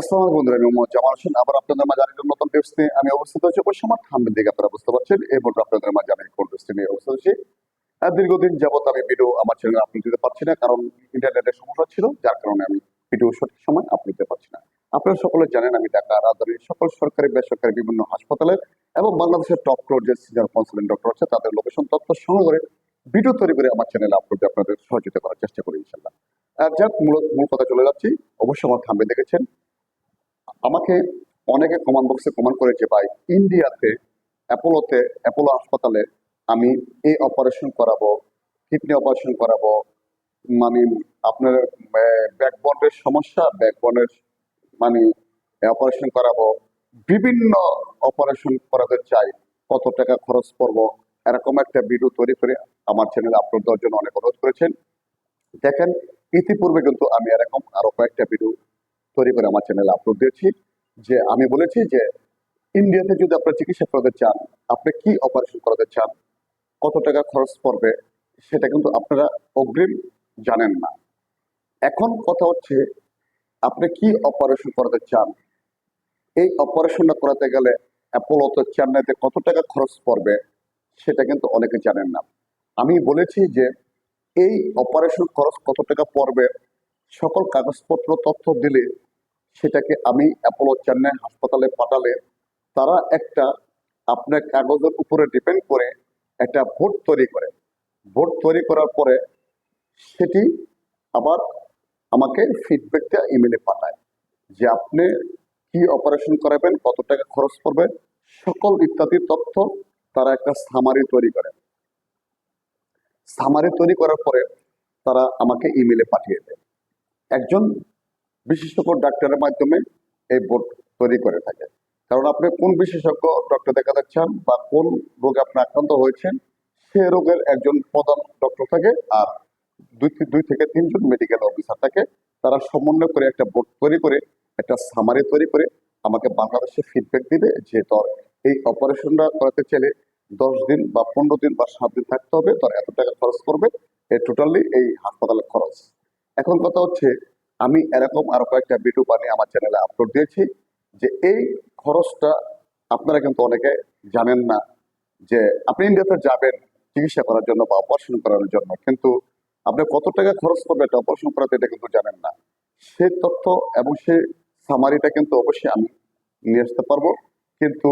আসসালামু বন্ধুরা, আমি মোহাম্মদ জামাল হোসেন। আবার আপনাদের মাঝে নতুন আমি অবস্থিত দিকে আপনারা বুঝতে পারছেন। মুহূর্তে আপনাদের মাঝে আমি কোন টিপস নিয়ে অবস্থিত হচ্ছি দীর্ঘদিন যাবত আমি ভিডিও আমার চ্যানেলে আপলোড দিতে পারছি না, কারণ ইন্টারনেটের সমস্যা ছিল, যার কারণে আমি ভিডিও সঠিক সময় আপলোড দিতে পারছি না। আপনারা সকলে জানেন, আমি ঢাকা রাজধানীর সকল সরকারি, বেসরকারি, বিভিন্ন হাসপাতালে এবং বাংলাদেশের টপ ফ্লোর যে সিনিয়র কনসালটেন্ট ডক্টর আছে। তাদের লোকেশন তথ্য সংগ্রহ করে ভিডিও তৈরি করে আমার চ্যানেলে আপলোড আপনাদের সহযোগিতা করার চেষ্টা করি ইনশাল্লাহ আর যাক মূল মূল কথা চলে যাচ্ছি। অবশ্যই আমার থাম্বে দেখেছেন আমাকে অনেকে কমান্ড বক্সে কমান্ড করেছে, ভাই ইন্ডিয়াতে অ্যাপোলোতে অ্যাপোলো হাসপাতালে আমি এই অপারেশন করাবো কিডনি অপারেশন করাবো। মানে আপনার ব্যাকবনের সমস্যা ব্যাকবনের মানে অপারেশন করাবো। বিভিন্ন অপারেশন করাতে চাই, কত টাকা খরচ করব। এরকম একটা ভিডিও তৈরি করে আমার চ্যানেলে আপলোড দেওয়ার জন্য অনেক অনুরোধ করেছেন। দেখেন, ইতিপূর্বে কিন্তু আমি এরকম আরও কয়েকটা ভিডিও তৈরি করে আমার চ্যানেলে আপলোড দিয়েছি। যে আমি বলেছি যে ইন্ডিয়াতে যদি আপনার চিকিৎসা করাতে চান, আপনি কি অপারেশন করাতে চান, কত টাকা খরচ পড়বে, সেটা কিন্তু আপনারা অগ্রিম জানেন না। এখন কথা হচ্ছে, আপনি কি অপারেশন করাতে চান? এই অপারেশনটা করাতে গেলে অ্যাপোলোতে চেন্নাইতে কত টাকা খরচ পড়বে, সেটা কিন্তু অনেকে জানেন না। আমি বলেছি যে এই অপারেশন খরচ কত টাকা পড়বে, সকল কাগজপত্র, তথ্য দিলে সেটাকে আমি অ্যাপোলো চেন্নাই হাসপাতালে পাঠালে তারা একটা আপনার কাগজের উপরে ডিপেন্ড করে একটা ভোট তৈরি করে। ভোট তৈরি করার পরে সেটি আবার আমাকে ফিডব্যাকটা ইমেলে পাঠায় যে আপনি কি অপারেশন করাবেন, কত টাকা খরচ পড়বে, সকল ইত্যাদি তথ্য তারা একটা সামারি তৈরি করে। সামারি তৈরি করার পরে তারা আমাকে ইমেলে পাঠিয়ে দেয়। একজন বিশেষজ্ঞ ডাক্তারের মাধ্যমে এই বোর্ড তৈরি করে থাকে। কারণ আপনি কোন বিশেষজ্ঞ ডক্টর দেখাতে চান বা কোন রোগে আপনি আক্রান্ত হয়েছেন, সে রোগের একজন প্রধান ডক্টর থাকে আর দুই দুই থেকে তিনজন মেডিকেল অফিসার থাকে। তারা সমন্বয় করে একটা বোর্ড তৈরি করে, একটা সামারি তৈরি করে আমাকে বাংলাদেশে ফিডব্যাক দিবে যে তোর এই অপারেশনটা করাতে চাইলে দশ দিন বা পনেরো দিন বা সাত দিন থাকতে হবে, তোর এত টাকা খরচ করবে এই টোটালি এই হাসপাতালের খরচ। এখন কথা হচ্ছে আমি এরকম আরও কয়েকটা ভিডিও বানিয়ে আমার চ্যানেলে আপলোড দিয়েছি যে এই খরচটা আপনারা কিন্তু অনেকে জানেন না যে আপনি ইন্ডিয়াতে যাবেন, চিকিৎসা করার জন্য বা অপারেশন করানোর জন্য, কিন্তু আপনি কত টাকা খরচ করবে এটা অপারেশন করাতে এটা কিন্তু জানেন না। সেই তথ্য এবং সেই সামারিটা কিন্তু অবশ্যই আমি নিয়ে আসতে পারব। কিন্তু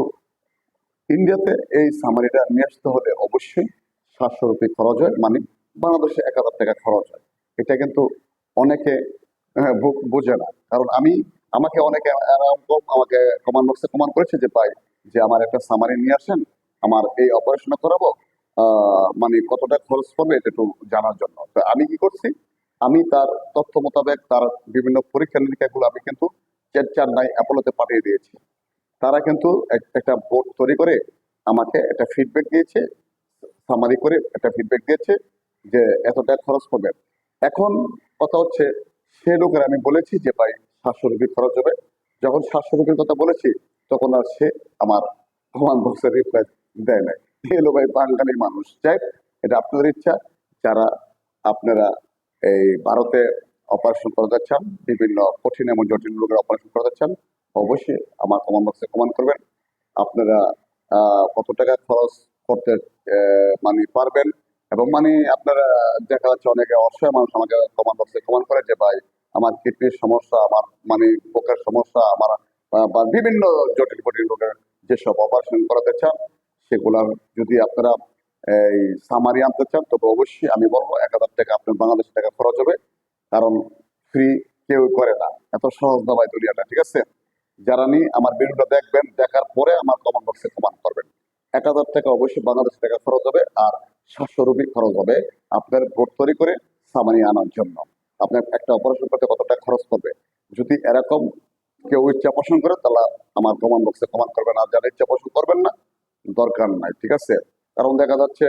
ইন্ডিয়াতে এই সামারিটা নিয়ে আসতে হলে অবশ্যই সাতশো রুপি খরচ হয় মানে বাংলাদেশে এক হাজার টাকা খরচ হয়। এটা কিন্তু অনেকে বোঝে না। কারণ আমি, আমাকে অনেকে আমাকে কমান্ড বক্সে কমান্ড করেছে যে, ভাই, যে আমার একটা সামারি নিয়ে আসেন, আমার এই অপারেশন করাবো মানে কতটা খরচ পড়বে এটা একটু জানার জন্য। তো আমি কি করছি, আমি তার তথ্য মোতাবেক তার বিভিন্ন পরীক্ষা নিরীক্ষাগুলো আমি কিন্তু চেন্নাই অ্যাপোলোতে পাঠিয়ে দিয়েছি। তারা কিন্তু এক- একটা বোর্ড তৈরি করে আমাকে একটা ফিডব্যাক দিয়েছে সামারি করে একটা ফিডব্যাক দিয়েছে যে, এতটা খরচ করবে এখন কথা হচ্ছে সে লোকের আমি বলেছি যে ভাই সাতশো রুপি খরচ হবে। যখন সাতশো রুপির কথা বলেছি, তখন আর সে আমার কমান বক্সের রিপ্লাই দেয় নাই। এলো ভাই বাঙালি মানুষ। যাই এটা আপনাদের ইচ্ছা। যারা আপনারা এই ভারতে অপারেশন করাতে চান, বিভিন্ন কঠিন এবং জটিল রোগের অপারেশন করাতে চান, অবশ্যই আমার কমেন্ট বক্সে কমেন্ট করবেন। আপনারা কত টাকা খরচ করতে মানে পারবেন? এবং মানে আপনারা দেখা যাচ্ছে অনেকে অসহায় মানুষ আমাকে কমেন্ট বক্সে কমেন্ট করে যে, ভাই, আমার কিডনির সমস্যা, আমার মানে বুকের সমস্যা, আমার বা বিভিন্ন জটিল কঠিন রোগের যেসব অপারেশন করাতে চান, সেগুলার যদি আপনারা, এই সামারি আনতে চান, তবে অবশ্যই আমি বলব, এক হাজার টাকা আপনার বাংলাদেশ টাকা খরচ হবে। কারণ ফ্রি কেউ করে না। এত সহজ দাবাই দুনিয়াটা, ঠিক আছে? যারা নি আমার ভিডিওটা দেখবেন, দেখার পরে আমার কমেন্ট বক্সে কমেন্ট করবেন। এক হাজার টাকা অবশ্যই বাংলাদেশ টাকা খরচ হবে। আর সাতশো রুপি খরচ হবে আপনার ভোট তৈরি করে সামানি আনার জন্য। আপনার একটা অপারেশন করতে কত টাকা খরচ করবে যদি এরকম কেউ ইচ্ছা পোষণ করে, তাহলে আমার কমেন্ট বক্সে কমেন্ট করবেন। আর যারা ইচ্ছা পোষণ করবেন না, দরকার নাই, ঠিক আছে? কারণ দেখা যাচ্ছে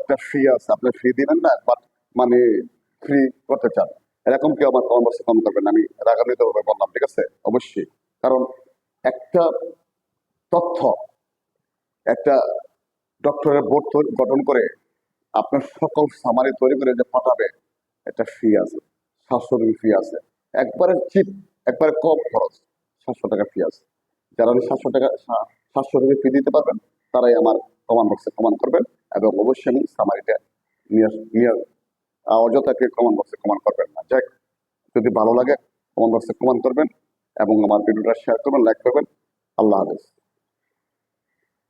একটা ফ্রি আছে। আপনি ফ্রি দিবেন না বাট মানে ফ্রি করতে চান। এরকম কেউ আমার কমেন্ট বক্সে কমেন্ট করবেন আমি রাগান্বিত ভাবে বললাম, ঠিক আছে? অবশ্যই। কারণ একটা তথ্য, একটা ডক্টরের বোর্ড গঠন করে আপনার সকল সামারি তৈরি করে যে পাঠাবে একটা ফি আছে সাতশো রুপি ফি আছে। একবারে চিপ একবারে কম খরচ, সাতশো টাকা ফি আছে। যারা সাতশো টাকা সাতশো টাকা ফি দিতে পারবেন, তারাই আমার কমান বক্সে কমান করবেন এবং অবশ্যই আমি সামারিটা নিয়ে নিয়ে অযথাকে কমান বক্সে কমান করবেন। না যাক যদি ভালো লাগে কমান বক্সে কমান করবেন এবং আমার ভিডিওটা শেয়ার করবেন লাইক করবেন। আল্লাহ হাফেজ।